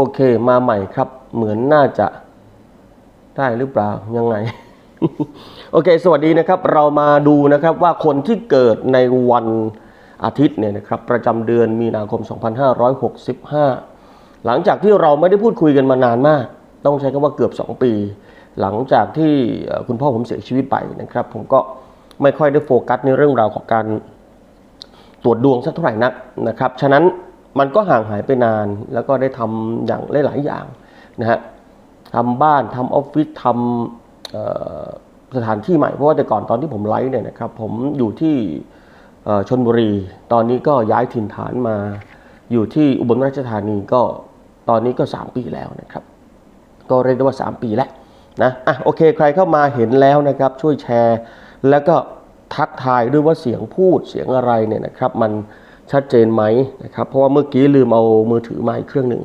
โอเคมาใหม่ครับ เหมือนน่าจะได้หรือเปล่ายังไง โอเค สวัสดีนะครับ เรามาดูนะครับว่าคนที่เกิดในวันอาทิตย์เนี่ยนะครับประจำเดือนมีนาคม 2565 หลังจากที่เราไม่ได้พูดคุยกันมานานมาก ต้องใช้คำว่าเกือบ 2 ปี หลังจากที่คุณพ่อผมเสียชีวิตไปนะครับ ผมก็ไม่ค่อยได้โฟกัสในเรื่องราวของการตรวจดวงสักเท่าไหร่นักนะครับ ฉะนั้น มันก็ห่างหายไปนาน แล้วก็ได้ทำอย่างหลายๆอย่างนะฮะทำบ้านทำออฟฟิศทำสถานที่ใหม่ เพราะว่าแต่ก่อนตอนที่ผมไลฟ์เนี่ยนะครับ ผมอยู่ที่ชนบุรี ตอนนี้ก็ย้ายถิ่นฐานมาอยู่ที่อุบลราชธานีก็ตอนนี้ก็ 3 ปีแล้วนะครับ ก็เรียกได้ว่า 3 ปีแล้วนะอะโอเคใครเข้ามาเห็นแล้วนะครับ ช่วยแชร์ แล้วก็ทักทายด้วยว่าเสียงพูดเสียงอะไรเนี่ยนะครับ มัน ชัดเจนไหมนะครับ เพราะว่าเมื่อกี้ลืมเอามือถือมาอีกเครื่องหนึ่ง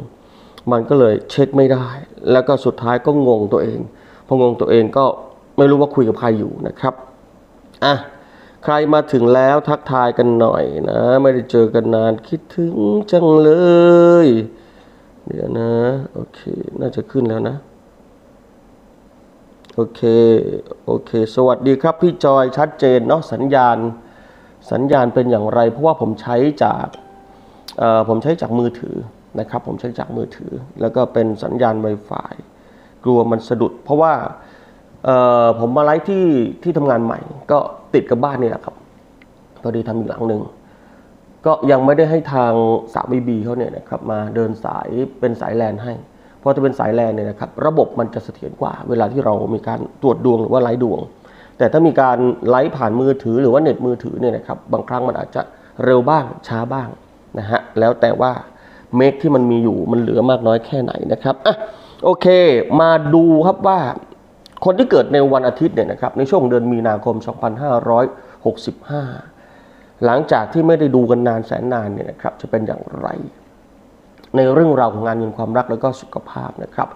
มันก็เลยเช็คไม่ได้ แล้วก็สุดท้ายก็งงตัวเอง พองงตัวเองก็ไม่รู้ว่าคุยกับใครอยู่นะครับ อะ ใครมาถึงแล้วทักทายกันหน่อยนะ ไม่ได้เจอกันนานคิดถึงจังเลย เดี๋ยวนะ โอเค น่าจะขึ้นแล้วนะโอเค โอเค สวัสดีครับพี่จอยชัดเจนเนาะสัญญาณ สัญญาณเป็นอย่างไร เพราะว่าผมใช้จากผมใช้จากมือถือนะครับ ผมใช้จากมือถือ แล้วก็เป็นสัญญาณ Wi-Fi กลัวมันสะดุด เพราะว่าผมมาไลฟ์ที่ที่ทำงานใหม่ ก็ติดกับบ้านนี่แหละครับพอดีทำอีกหลังหนึ่งก็ยังไม่ได้ให้ทางสามีบีเขาเนี่ยนะครับมาเดินสายเป็นสายแลนให้ เพราะถ้าเป็นสายแลนเนี่ยนะครับ ระบบมันจะเสถียรกว่า เวลาที่เรามีการตรวจดวงหรือว่าไลฟ์ดวง แต่ถ้ามีการไลฟ์ผ่านมือถือหรือว่าเน็ตมือถือเนี่ยนะครับบางครั้งมันอาจจะเร็วบ้างช้าบ้างนะฮะแล้วแต่ว่าเมกที่มันมีอยู่มันเหลือมากน้อยแค่ไหนนะครับอะโอเค มาดูครับว่าคนที่เกิดในวันอาทิตย์เนี่ยนะครับในช่วงเดือนมีนาคม 2565 หลังจากที่ไม่ได้ดูกันนานแสนนานเนี่ยนะครับจะเป็นอย่างไร ในเรื่องราวของงานเงินความรักแล้วก็สุขภาพนะครับ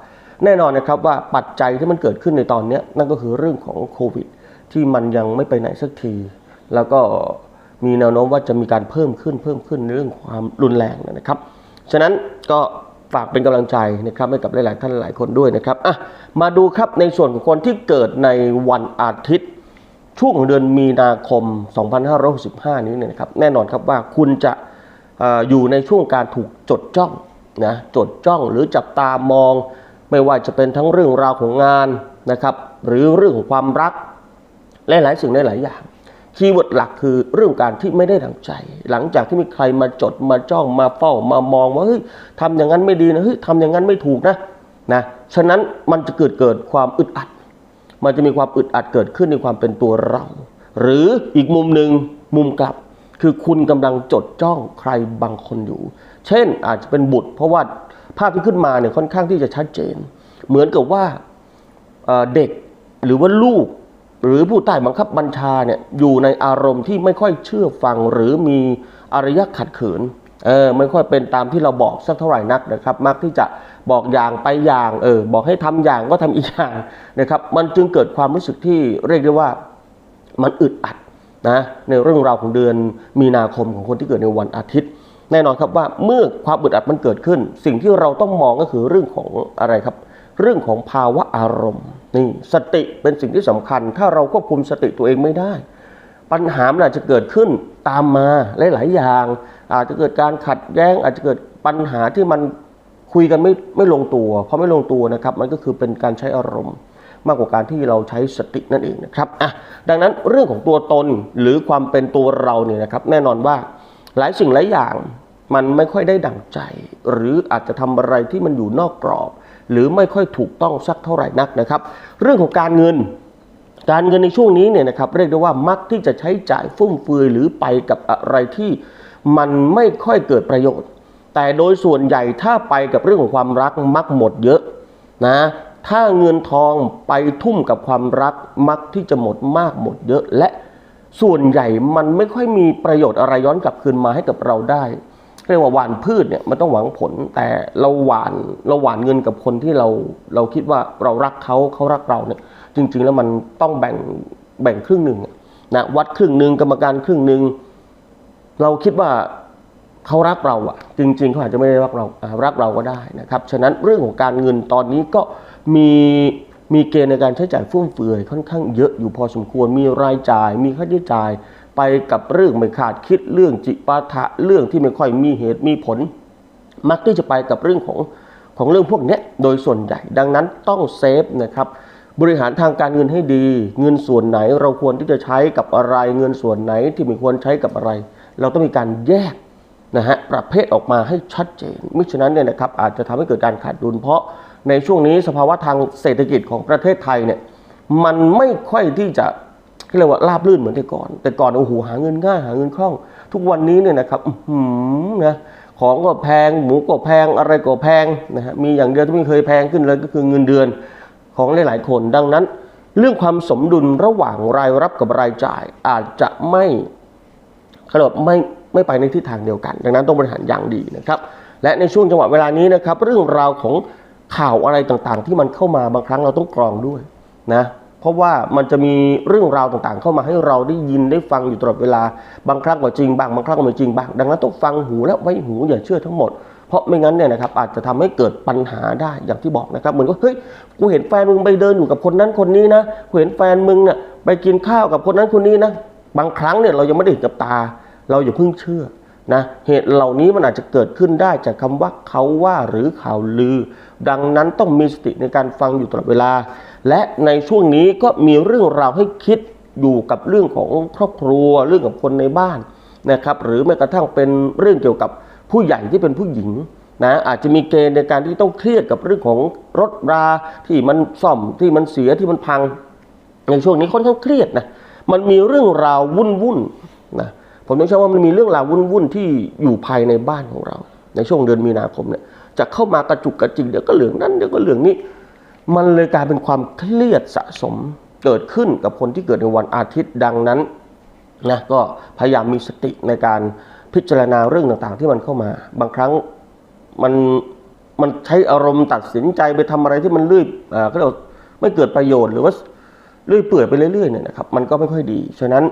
แน่นอนนะครับว่าปัจจัยที่มันเกิดขึ้นในตอนนี้นั่นก็คือเรื่องของโควิด ที่มันยังไม่ไปไหนสักที แล้วก็มีแนวโน้มว่าจะมีการเพิ่มขึ้นเพิ่มขึ้นในเรื่องความรุนแรงนะครับ ฉะนั้นก็ฝากเป็นกำลังใจนะครับให้กับหลาย ๆ ท่านหลายคนด้วยนะครับอะมาดูครับในส่วนของคนที่เกิดในวันอาทิตย์ ช่วงเดือนมีนาคม 2565 นี้เนี่ยนะครับแน่นอนครับว่าคุณจะออยู่ในช่วงการถูกจดจ้องนะจดจ้องหรือจับตามอง ไม่ว่าจะเป็นทั้งเรื่องราวของงานนะครับหรือเรื่องของความรัก หลายๆสิ่งหลายๆอย่างคีย์เวิร์ดหลักคือเรื่องการที่ไม่ได้ดังใจ หลังจากที่มีใครมาจดมาจ้องมาเฝ้ามามองว่าเฮ้ยทำอย่างนั้นไม่ดีนะเฮ้ยทำอย่างนั้นไม่ถูกนะนะฉะนั้นมันจะเกิดเกิดความอึดอัด มันจะมีความอึดอัดเกิดขึ้นในความเป็นตัวเรา หรืออีกมุมหนึ่งมุมกลับ คือคุณกำลังจดจ้องใครบางคนอยู่ เช่นอาจจะเป็นบุตร เพราะว่าภาพที่ขึ้นมาเนี่ยค่อนข้างที่จะชัดเจน เหมือนกับว่าเด็กหรือว่าลูก หรือผู้ใต้บังคับบัญชาเนี่ยอยู่ในอารมณ์ที่ไม่ค่อยเชื่อฟังหรือมีอารยะขัดขืนเออไม่ค่อยเป็นตามที่เราบอกสักเท่าไหร่นักนะครับ มักที่จะบอกอย่างไปอย่างเออบอกให้ทำอย่างก็ทำอีกอย่างนะครับ มันจึงเกิดความรู้สึกที่เรียกได้ว่ามันอึดอัดนะในเรื่องราวของเดือนมีนาคมของคนที่เกิดในวันอาทิตย์ แน่นอนครับว่าเมื่อความอึดอัดมันเกิดขึ้น สิ่งที่เราต้องมองก็คือเรื่องของอะไรครับ เรื่องของภาวะอารมณ์ นี่สติเป็นสิ่งที่สำคัญ ถ้าเราควบคุมสติตัวเองไม่ได้ ปัญหามันอาจจะเกิดขึ้นตามมาหลาย ๆ อย่าง อาจจะเกิดการขัดแย้ง อาจจะเกิดปัญหาที่มันคุยกันไม่ไม่ลงตัวเพราะไม่ลงตัวนะครับ มันก็คือเป็นการใช้อารมณ์ มากกว่าการที่เราใช้สตินั่นเองนะครับอะดังนั้นเรื่องของตัวตนหรือความเป็นตัวเราเนี่ยนะครับ แน่นอนว่าหลายสิ่งหลายอย่างมันไม่ค่อยได้ดั่งใจ หรืออาจจะทำอะไรที่มันอยู่นอกกรอบ หรือไม่ค่อยถูกต้องสักเท่าไหร่นักนะครับ เรื่องของการเงิน การเงินในช่วงนี้เนี่ยนะครับเรียกได้ว่ามักที่จะใช้จ่ายฟุ่มเฟือยหรือไปกับอะไรที่มันไม่ค่อยเกิดประโยชน์ แต่โดยส่วนใหญ่ถ้าไปกับเรื่องของความรักมักหมดเยอะนะถ้าเงินทองไปทุ่มกับความรักมักที่จะหมดมากหมดเยอะและส่วนใหญ่มันไม่ค่อยมีประโยชน์อะไรย้อนกลับคืนมาให้กับเราได้ เรียกว่าหวานพืชเนี่ยมันต้องหวังผล แต่เราหวานเราหวานเงินกับคนที่เราเราคิดว่าเรารักเขาเขารักเราเนี่ย จริง ๆ แล้วมันต้องแบ่งแบ่งครึ่งหนึ่งนะวัดครึ่งหนึ่งกรรมการครึ่งหนึ่งเราคิดว่าเขารักเราอะจริง ๆเขาอาจจะไม่ได้รักเราอ่ารักเราก็ได้นะครับ ฉะนั้นเรื่องของการเงินตอนนี้ก็มีมีเกณฑ์ในการใช้จ่ายฟุ่มเฟือยค่อนข้างเยอะอยู่พอสมควรมีรายจ่าย มีค่าใช้จ่าย ไปกับเรื่องไม่คาดคิดเรื่องจิปาถะเรื่องที่ไม่ค่อยมีเหตุมีผล มักที่จะไปกับเรื่องของของเรื่องพวกนี้โดยส่วนใหญ่ ดังนั้นต้องเซฟนะครับบริหารทางการเงินให้ดี เงินส่วนไหนเราควรที่จะใช้กับอะไร เงินส่วนไหนที่ไม่ควรใช้กับอะไร เราต้องมีการแยกนะฮะประเภทออกมาให้ชัดเจนมิฉะนั้นเนี่ยนะครับอาจจะทำให้เกิดการขาดดุล เพราะในช่วงนี้สภาวะทางเศรษฐกิจของประเทศไทยเนี่ยมันไม่ค่อยที่จะ เรียกว่าราบลื่นเหมือนแต่ก่อน แต่ก่อนโอ้โหหาเงินง่ายหาเงินคล่อง ทุกวันนี้เนี่ยนะครับอื้อหือนะของก็แพงหมูก็แพงอะไรก็แพงนะฮะมีอย่างเดียวที่ไม่เคยแพงขึ้นเลยก็คือเงินเดือนของหลายๆคนดังนั้น เรื่องความสมดุลระหว่างรายรับกับรายจ่ายอาจจะไม่ขาเรียกว่าไม่ไม่ไปในทิศทางเดียวกัน ดังนั้นต้องบริหารอย่างดีนะครับและในช่วงจังหวะเวลานี้นะครับ เรื่องราวของข่าวอะไรต่างๆ ที่มันเข้ามาบางครั้งเราต้องกรองด้วยนะ เพราะว่ามันจะมีเรื่องราวต่างๆ เข้ามาให้เราได้ยินได้ฟังอยู่ตลอดเวลา บางครั้งก็จริงบ้างบางครั้งก็ไม่จริงบ้าง ดังนั้นต้องฟังหูและไว้หูอย่าเชื่อทั้งหมด เพราะไม่งั้นเนี่ยนะครับอาจจะทำให้เกิดปัญหาได้อย่างที่บอกนะครับเหมือนว่าเฮ้ยกูเห็นแฟนมึงไปเดินอยู่กับคนนั้นคนนี้นะกูเห็นแฟนมึงเนี่ยไปกินข้าวกับคนนั้นคนนี้นะบางครั้งเนี่ยเรายังไม่ได้เห็นกับตา เราอย่าเพิ่งเชื่อ นะเหตุเหล่านี้มันอาจจะเกิดขึ้นได้จากคำว่าเขาว่าหรือข่าวลือ ดังนั้นต้องมีสติในการฟังอยู่ตลอดเวลา และในช่วงนี้ก็มีเรื่องราวให้คิดอยู่กับเรื่องของครอบครัวเรื่องกับคนในบ้านนะครับหรือแม้กระทั่งเป็นเรื่องเกี่ยวกับผู้ใหญ่ที่เป็นผู้หญิงนะอาจจะมีเกณฑ์ในการที่ต้องเครียดกับเรื่องของรถราที่มันซ่อมที่มันเสียที่มันพัง ในช่วงนี้ค่อนข้างเครียดนะมันมีเรื่องราววุ่นวุ่นนะ ผมต้องใช้ว่ามันมีเรื่องราววุ่นวุ่นๆที่อยู่ภายในบ้านของเรา ในช่วงเดือนมีนาคมเนี่ยจะเข้ามากระจุกกระจิกเดี๋ยวก็เหลืองนั้นเดี๋ยวก็เหลืองนี้ มันเลยกลายเป็นความเครียดสะสมเกิดขึ้นกับคนที่เกิดในวันอาทิตย์ดังนั้นนะก็พยายามมีสติในการพิจารณาเรื่องต่างๆ ที่มันเข้ามา บางครั้งมันมันใช้อารมณ์ตัดสินใจไปทำอะไรที่มันเลื่อยอ่าก็เรียกไม่เกิดประโยชน์หรือว่าเรื่อยเปื่อยไปเรื่อยๆเนี่ยนะครับ มันก็ไม่ค่อยดี ฉะนั้น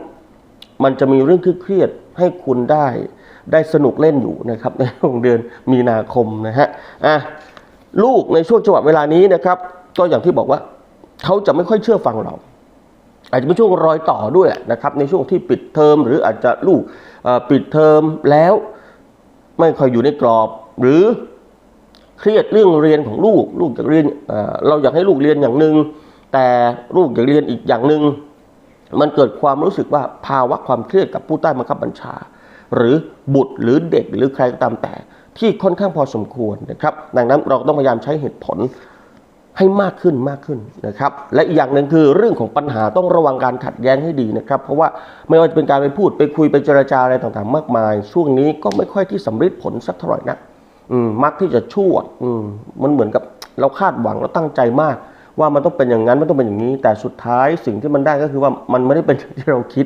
มันจะมีเรื่องเครียดให้คุณได้ได้สนุกเล่นอยู่นะครับในช่วงเดือนมีนาคมนะฮะอะลูกในช่วงจังหวะเวลานี้นะครับก็อย่างที่บอกว่าเขาจะไม่ค่อยเชื่อฟังเรา อาจจะเป็นช่วงรอยต่อด้วยนะครับ ในช่วงที่ปิดเทอมหรืออาจจะลูกปิดเทอมแล้ว ไม่ค่อยอยู่ในกรอบ หรือเครียดเรื่องเรียนของลูก ลูกอยากเรียนเราอยากให้ลูกเรียนอย่างหนึ่งแต่ลูกอยากเรียนอีกอย่างหนึ่ง มันเกิดความรู้สึกว่าภาวะความเครียดกับผู้ใต้บังคับบัญชา หรือบุตรหรือเด็กหรือใครก็ตามแต่ ที่ค่อนข้างพอสมควรนะครับ ดังนั้นเราต้องพยายามใช้เหตุผลให้มากขึ้นมากขึ้นนะครับ และอีกอย่างหนึ่งคือเรื่องของปัญหาต้องระวังการขัดแย้งให้ดีนะครับ เพราะว่าไม่ว่าจะเป็นการไปพูดไปคุยไปเจรจาอะไรต่างๆ มากมาย ช่วงนี้ก็ไม่ค่อยที่สำเร็จผลสักเท่าไหร่นักมักที่จะชั่วมมันเหมือนกับเราคาดหวังเราตั้งใจมาก ว่ามันต้องเป็นอย่างนั้นมันต้องเป็นอย่างนี้ แต่สุดท้ายสิ่งที่มันได้ก็คือว่ามันไม่ได้เป็นอย่างที่เราคิด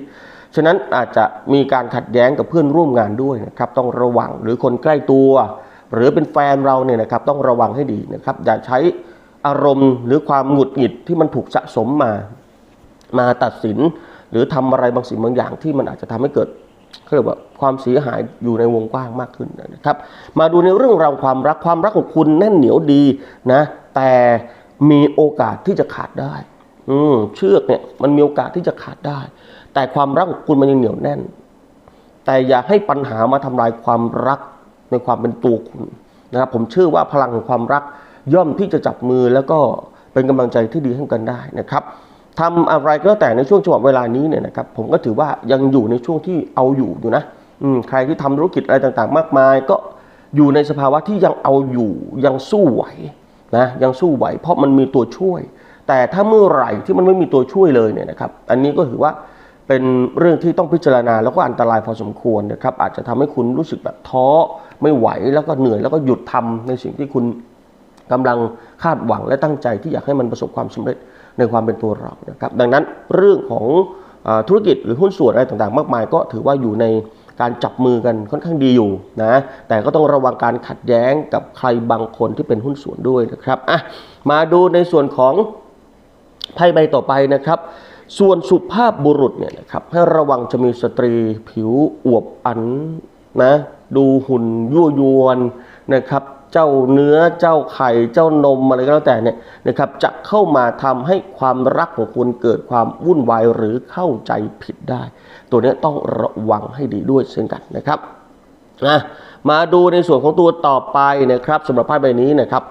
ฉะนั้นอาจจะมีการขัดแย้งกับเพื่อนร่วมงานด้วยนะครับต้องระวังหรือคนใกล้ตัว หรือเป็นแฟนเราเนี่ยนะครับต้องระวังให้ดีนะครับอย่าใช้อารมณ์หรือความหงุดหงิดที่มันถูกสะสมมา มาตัดสิน หรือทำอะไรบางสิ่งบางอย่างที่มันอาจจะทำให้เกิดเขาเรียกว่าความเสียหายอยู่ในวงกว้างมากขึ้นนะครับ มาดูในเรื่องราวความรักความรักของคุณแน่นเหนียวดีนะแต่ มีโอกาสที่จะขาดได้ อืเชือกเนี่ยมันมีโอกาสที่จะขาดได้ แต่ความรักของคุณมันยังเหนียวแน่น แต่อย่าให้ปัญหามาทำลายความรักในความเป็นตัวคุณนะครับผมเชื่อว่าพลังของความรักย่อมที่จะจับมือแล้วก็เป็นกำลังใจที่ดีให้กันได้นะครับทำอะไรก็แล้วแต่ในช่วงจังหวะเวลานี้เนี่ยนะครับผมก็ถือว่ายังอยู่ในช่วงที่เอาอยู่อยู่นะอืมใครที่ทำธุรกิจอะไรต่างๆ มากมาย ก็อยู่ในสภาวะที่ยังเอาอยู่ยังสู้ไหว นะยังสู้ไหวเพราะมันมีตัวช่วย แต่ถ้าเมื่อไหร่ที่มันไม่มีตัวช่วยเลยเนี่ยนะครับ อันนี้ก็ถือว่าเป็นเรื่องที่ต้องพิจารณาแล้วก็อันตรายพอสมควรนะครับ อาจจะทำให้คุณรู้สึกแบบท้อไม่ไหวแล้วก็เหนื่อยแล้วก็หยุดทำในสิ่งที่คุณกำลังคาดหวังและตั้งใจที่อยากให้มันประสบความสำเร็จในความเป็นตัวเรานะครับ ดังนั้นเรื่องของอธุรกิจหรือหุ้นส่วนอะไรต่างๆ มากมาย ก็ถือว่าอยู่ใน การจับมือกันค่อนข้างดีอยู่นะแต่ก็ต้องระวังการขัดแย้งกับใครบางคนที่เป็นหุ้นส่วนด้วยนะครับอะมาดูในส่วนของไพ่ใบต่อไปนะครับ ส่วนสุภาพบุรุษเนี่ยนะครับให้ระวังจะมีสตรีผิวอวบอันนะดูหุ่นยั่วยวนนะครับ เจ้าเนื้อเจ้าไข่เจ้านมอะไรก็แล้วแต่เนี่ยนะครับจะเข้ามาทำให้ความรักของคุณเกิดความวุ่นวายหรือเข้าใจผิดได้ ตัวนี้ต้องระวังให้ดีด้วยเช่นกันนะครับนะมาดูในส่วนของตัวต่อไปนะครับสำหรับไพ่ใบนี้นะครับ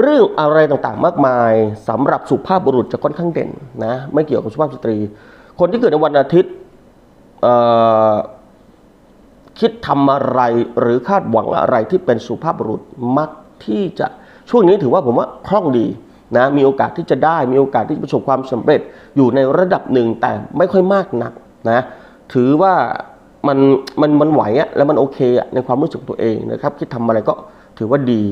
เรื่องอะไรต่างๆมากมายสำหรับสุภาพบุรุษจะค่อนข้างเด่นนะไม่เกี่ยวกับสุภาพสตรี คนที่เกิดในวันอาทิตย์ คิดทำอะไรหรือคาดหวังอะไรที่เป็นสุภาพบุรุษมักที่จะช่วงนี้ถือว่าผมว่าคล่องดีนะมีโอกาสที่จะได้มีโอกาสที่จะประสบความสำเร็จอยู่ในระดับหนึ่งแต่ไม่ค่อยมากนักนะถือว่ามันมันมันไหวอะแล้วมันโอเคอะในความรู้สึกตัวเองนะครับคิดทำอะไรก็ถือว่าดี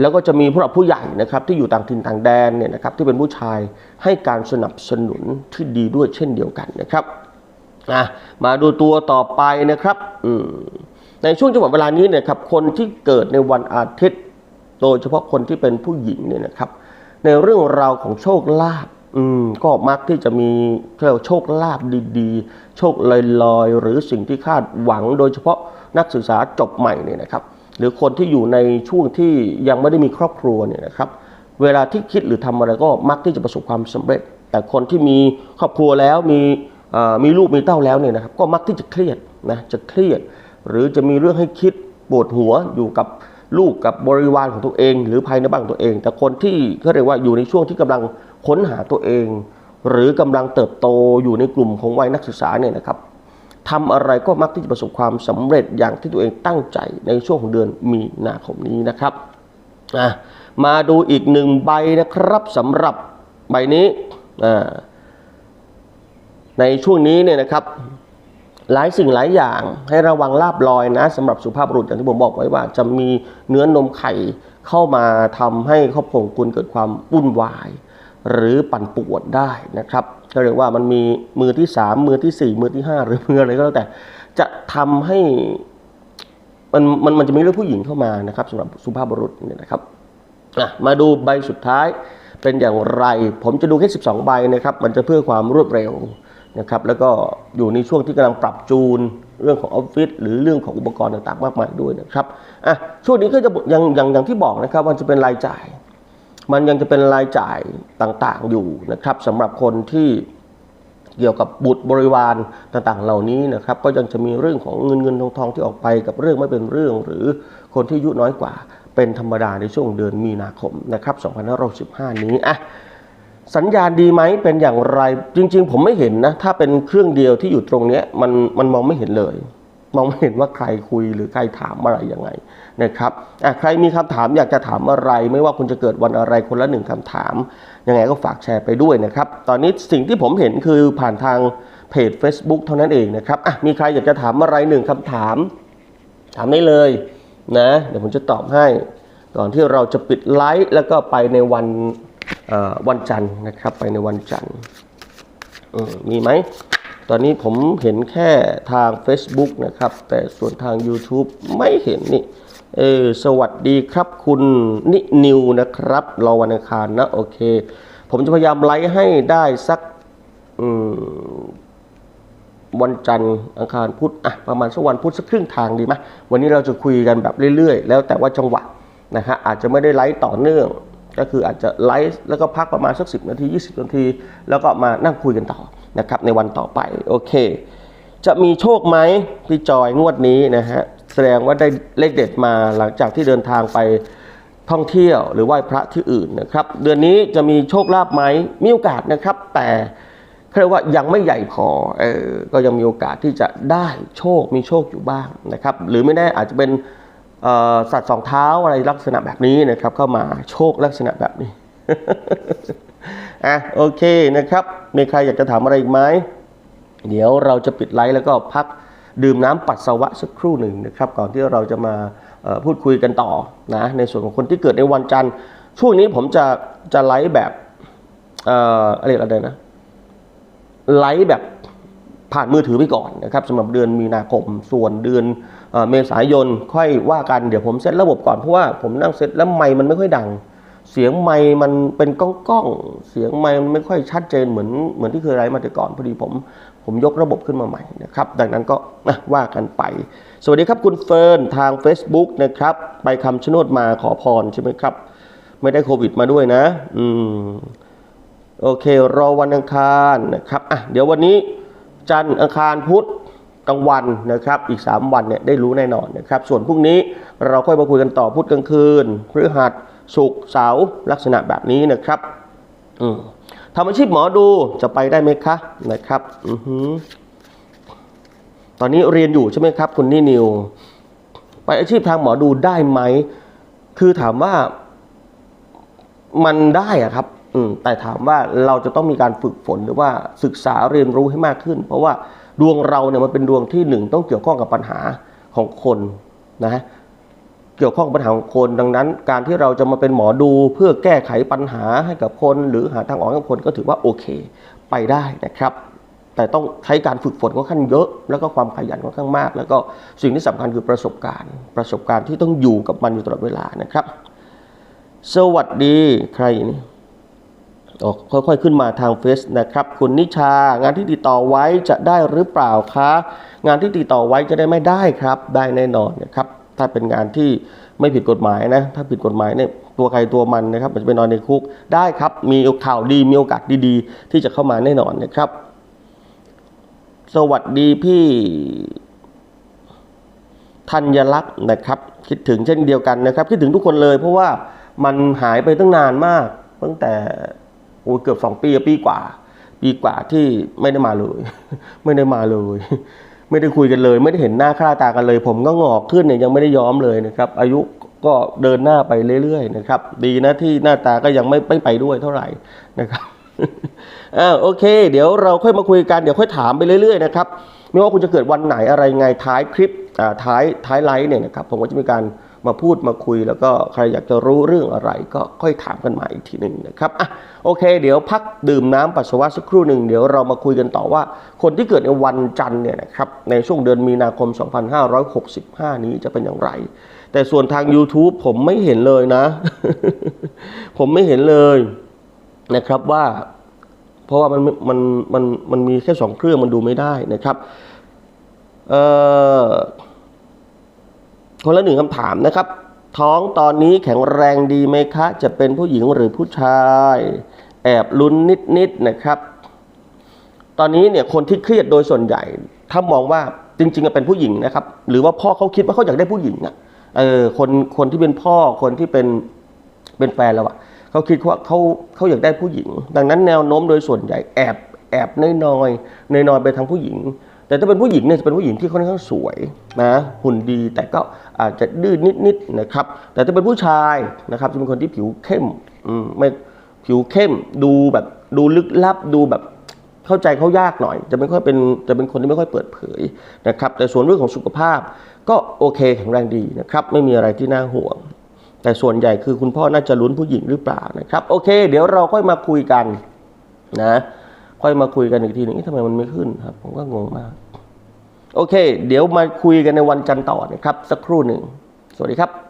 แล้วก็จะมีผู้หลักผู้ใหญ่นะครับที่อยู่ต่างถิ่นต่างแดนเนี่ยนะครับที่เป็นผู้ชายให้การสนับสนุนที่ดีด้วยเช่นเดียวกันนะครับ อะมาดูตัวต่อไปนะครับในช่วงจังหวะเวลานี้เนี่ยครับคนที่เกิดในวันอาทิตย์ โดยเฉพาะคนที่เป็นผู้หญิงเนี่ยนะครับ ในเรื่องราวของโชคลาภก็มักที่จะมีเรียกว่าโชคลาภดีๆ โชคลอยๆ หรือสิ่งที่คาดหวัง โดยเฉพาะนักศึกษาจบใหม่เนี่ยนะครับ หรือคนที่อยู่ในช่วงที่ยังไม่ได้มีครอบครัวเนี่ยนะครับเวลาที่คิดหรือทำอะไรก็มักที่จะประสบความสำเร็จ แต่คนที่มีครอบครัวแล้วมี มีลูกมีเต้าแล้วเนี่ยนะครับก็มักที่จะเครียดนะจะเครียด หรือจะมีเรื่องให้คิดปวดหัวอยู่กับลูกกับบริวารของตัวเอง หรือภายในบ้านของตัวเอง แต่คนที่เขาเรียกว่าอยู่ในช่วงที่กำลังค้นหาตัวเอง หรือกำลังเติบโตอยู่ในกลุ่มของวัยนักศึกษาเนี่ยนะครับทำอะไรก็มักที่จะประสบความสำเร็จอย่างที่ตัวเองตั้งใจในช่วงของเดือนมีนาคมนี้นะครับมาดูอีกหนึ่งใบนะครับสำหรับใบนี้อ่า ในช่วงนี้เนี่ยนะครับหลายสิ่งหลายอย่างให้ระวังลาบลอยนะสำหรับสุภาพบุรุษอย่างที่ผมบอกไว้ว่า จะมีเนื้อนมไข่เข้ามาทำให้ครอบครัวคุณเกิดความวุ่นวาย หรือปั่นป่วนได้นะครับก็เรียกว่ามันมีมือที่ 3 มือทีสี่4 มือที่ 5 หรือมืออะไรก็แล้วแต่ จะทำให้มันมันมันจะมีเรื่องผู้หญิงเข้ามานะครับสำหรับสุภาพบุรุษเนี่ยนะครับมาดูใบสุดท้ายเป็นอย่างไร ผมจะดูแค่ 12 ใบนะครับ มันจะเพื่อความรวดเร็ว นะครับแล้วก็อยู่ในช่วงที่กำลังปรับจูนเรื่องของออฟฟิศหรือเรื่องของอุปกรณ์ต่างๆ มากมายด้วยนะครับอะช่วงนี้ก็จะยังยังอย่างที่บอกนะครับว่าจะเป็นรายจ่าย มันยังจะเป็นรายจ่ายต่างๆอยู่นะครับสำหรับคนที่เกี่ยวกับบุตรบริวารต่างๆ เหล่านี้นะครับ ก็ยังจะมีเรื่องของเงินเงินทองทองที่ออกไปกับเรื่องไม่เป็นเรื่อง หรือคนที่อายุน้อยกว่า เป็นธรรมดาในช่วงเดือนมีนาคมนะครับ 2515 นี้อะ สัญญาณดีไหมเป็นอย่างไร จริง ๆ ผมไม่เห็นนะ ถ้าเป็นเครื่องเดียวที่อยู่ตรงนี้มันมันมองไม่เห็นเลย มองไม่เห็นว่าใครคุยหรือใครถามอะไรยังไงนะครับอะใครมีคำถามอยากจะถามอะไร ไม่ว่าคุณจะเกิดวันอะไรคนละหนึ่งคำถามยังไงก็ฝากแชร์ไปด้วยนะครับ ตอนนี้สิ่งที่ผมเห็นคือผ่านทางเพจ Facebook เท่านั้นเองนะครับอะมีใครอยากจะถามอะไรหนึ่งคำถาม ถามได้เลยนะ เดี๋ยวผมจะตอบให้ก่อนที่เราจะปิดไลฟ์แล้วก็ไปในวัน วันจันทร์นะครับ ไปในวันจันทร์มีไหม ตอนนี้ผมเห็นแค่ทาง Facebook นะครับ แต่ส่วนทาง YouTube ไม่เห็นนี่เออสวัสดีครับคุณนินิวนะครับรอวันอังคารนะ โอเค ผมจะพยายามไลฟ์ให้ได้สักวันจันทร์อังคารพุธอะประมาณสักวันพุธสักครึ่งทางดีไหมวันนี้เราจะคุยกันแบบเรื่อยๆ แล้วแต่ว่าจังหวะนะฮะอาจจะไม่ได้ไลฟ์ต่อเนื่อง ก็คืออาจจะไลฟ์แล้วก็พักประมาณสัก 10 นาที 20 นาที แล้วก็มานั่งคุยกันต่อนะครับในวันต่อไปโอเค จะมีโชคไหมพี่จอยงวดนี้นะฮะแสดงว่าได้เลขเด็ดมาหลังจากที่เดินทางไปท่องเที่ยวหรือไหว้พระที่อื่นนะครับ เดือนนี้จะมีโชคลาภไหมมีโอกาสนะครับ แต่เรียกว่ายังไม่ใหญ่พอเออก็ยังมีโอกาสที่จะได้โชคมีโชคอยู่บ้างนะครับ หรือไม่แน่อาจจะเป็น สัตว์สองเท้าอะไรลักษณะแบบนี้นะครับ เข้ามาโชคลักษณะแบบนี้อะโอเคนะครับ มีใครอยากจะถามอะไรอีกไหมเดี๋ยวเราจะปิดไลฟ์แล้วก็พักดื่มน้ำปัสสาวะสักครู่หนึ่งนะครับ ก่อนที่เราจะมาพูดคุยกันต่อนะในส่วนของคนที่เกิดในวันจันทร์ ช่วงนี้ผมจะจะไลฟ์แบบเอ่ออะไรอะไรนะไลฟ์แบบผ่านมือถือไปก่อนนะครับสำหรับเดือนมีนาคมส่วนเดือน เมษายนค่อยว่ากันเดี๋ยวผมเซตระบบก่อนเพราะว่าผมนั่งเซตแล้วไมค์มันไม่ค่อยดัง เสียงไมค์มันเป็นก้องๆเสียงไมค์มันไม่ค่อยชัดเจนเหมือนเหมือนที่เคยไลฟ์มาแต่ก่อนพอดีผมผมยกระบบขึ้นมาใหม่นะครับ ดังนั้นก็ว่ากันไป สวัสดีครับคุณเฟิร์นทาง Facebook นะครับ ไปคำชะโนดมาขอพรใช่ไหมครับ ไม่ได้โควิดมาด้วยนะ อืมโอเค รอวันอังคารนะครับอะเดี๋ยววันนี้จันทร์อังคารพุธ กลางวันนะครับอีก 3 วันเนี่ยได้รู้แน่นอนนะครับส่วนพรุ่งนี้เราค่อยมาคุยกันต่อพุธกลางคืนพฤหัสศุกร์เสาร์ลักษณะแบบนี้นะครับอืมทำอาชีพหมอดูจะไปได้ไหมคะนะครับอือหือตอนนี้เรียนอยู่ใช่ไหมครับคุณนี่นิว ไปอาชีพทางหมอดูได้ไหม คือถามว่ามันได้อะครับ อืมแต่ถามว่าเราจะต้องมีการฝึกฝนหรือว่าศึกษาเรียนรู้ให้มากขึ้น เพราะว่า ดวงเราเนี่ยมันเป็นดวงที่หนึ่งต้องเกี่ยวข้องกับปัญหาของคนนะฮะเกี่ยวข้องปัญหาของคนดังนั้น การที่เราจะมาเป็นหมอดูเพื่อแก้ไขปัญหาให้กับคน หรือหาทางออกให้กับคนก็ถือว่าโอเค ไปได้นะครับ แต่ต้องใช้การฝึกฝนค่อนข้างเยอะ แล้วก็ความขยันค่อนข้างมาก แล้วก็สิ่งที่สำคัญคือประสบการณ์ ประสบการณ์ที่ต้องอยู่กับมันอยู่ตลอดเวลานะครับ สวัสดีใครนี่ ค่อยๆขึ้นมาทางเฟซนะครับ คุณนิชางานที่ติดต่อไว้จะได้หรือเปล่าคะงานที่ติดต่อไว้จะได้ไม่ได้ครับ ได้แน่นอนนะครับถ้าเป็นงานที่ไม่ผิดกฎหมายนะถ้าผิดกฎหมายเนี่ยตัวใครตัวมันนะครับมันจะไปนอนในคุกได้ครับ มีข่าวดีมีโอกาสดีๆ ที่จะเข้ามาแน่นอนนะครับ สวัสดีพี่ธัญลักษณ์นะครับ คิดถึงเช่นเดียวกันนะครับ คิดถึงทุกคนเลย เพราะว่ามันหายไปตั้งนานมาก ตั้งแต่ อ้เกือบสองปีปีกว่า ปีกว่าที่ไม่ได้มาเลย ไม่ได้มาเลย ไม่ได้คุยกันเลย ไม่ได้เห็นหน้าค่าตากันเลย ผมก็งอกขึ้นเนี่ยยังไม่ได้ย้อมเลยนะครับ อายุก็เดินหน้าไปเรื่อยๆนะครับ ดีนะที่หน้าตาก็ยังไม่ไม่ไปด้วยเท่าไหร่นะครับอ่าโอเค เดี๋ยวเราค่อยมาคุยกันเดี๋ยวค่อยถามไปเรื่อยๆนะครับไม่ว่าคุณจะเกิดวันไหนอะไรไงท้ายคลิปอ่าท้ายท้ายไลฟ์เนี่ยนะครับผมก็จะมีการ มาพูดมาคุย แล้วก็ใครอยากจะรู้เรื่องอะไร ก็ค่อยถามกันมาอีกทีหนึ่งนะครับอะโอเค เดี๋ยวพักดื่มน้ำปัสสาวะสักครู่หนึ่งเดี๋ยวเรามาคุยกันต่อว่า คนที่เกิดในวันจันทร์เนี่ยนะครับในช่วงเดือนมีนาคม 2565 นี้จะเป็นอย่างไร แต่ส่วนทาง YouTube ผมไม่เห็นเลยนะ ผมไม่เห็นเลยนะครับว่า เพราะว่ามันมันมันมันมีแค่สองเครื่องมันดูไม่ได้นะครับ เอ่อ คนละหนึ่งคำถามนะครับ ท้องตอนนี้แข็งแรงดีไหมคะ จะเป็นผู้หญิงหรือผู้ชาย แอบลุ้นนิดๆนะครับ ตอนนี้เนี่ยคนที่เครียดโดยส่วนใหญ่ ถ้ามองว่าจริงๆอะเป็นผู้หญิงนะครับ หรือว่าพ่อเขาคิดว่าเขาอยากได้ผู้หญิงอะเออคนคนที่เป็นพ่อคนที่เป็นเป็นแฟนเราอะเขาคิดว่าเขาเขาอยากได้ผู้หญิง ดังนั้นแนวโน้มโดยส่วนใหญ่แอบแอบน้อยๆน้อยๆไปทางผู้หญิง แต่ถ้าเป็นผู้หญิงเนี่ยจะเป็นผู้หญิงที่ค่อนข้างสวยนะหุ่นดีแต่ก็อาจจะดื้อนิดๆนะครับ แต่ถ้าเป็นผู้ชายนะครับจะเป็นคนที่ผิวเข้มอืมไม่ผิวเข้มดูแบบดูลึกลับดูแบบเข้าใจเขายากหน่อย จะไม่ค่อยเป็นจะเป็นคนที่ไม่ค่อยเปิดเผยนะครับ แต่ส่วนเรื่องของสุขภาพก็โอเคแข็งแรงดีนะครับ ไม่มีอะไรที่น่าห่วง แต่ส่วนใหญ่คือคุณพ่อน่าจะลุ้นผู้หญิงหรือเปล่านะครับ โอเค เดี๋ยวเราค่อยมาคุยกันนะ ค่อยมาคุยกันอีกทีหนึงทำไมมันไม่ขึ้นครับ ผมก็งงมาก โอเค เดี๋ยวมาคุยกันในวันจันทร์ต่อนะครับ สักครู่หนึ่ง สวัสดีครับ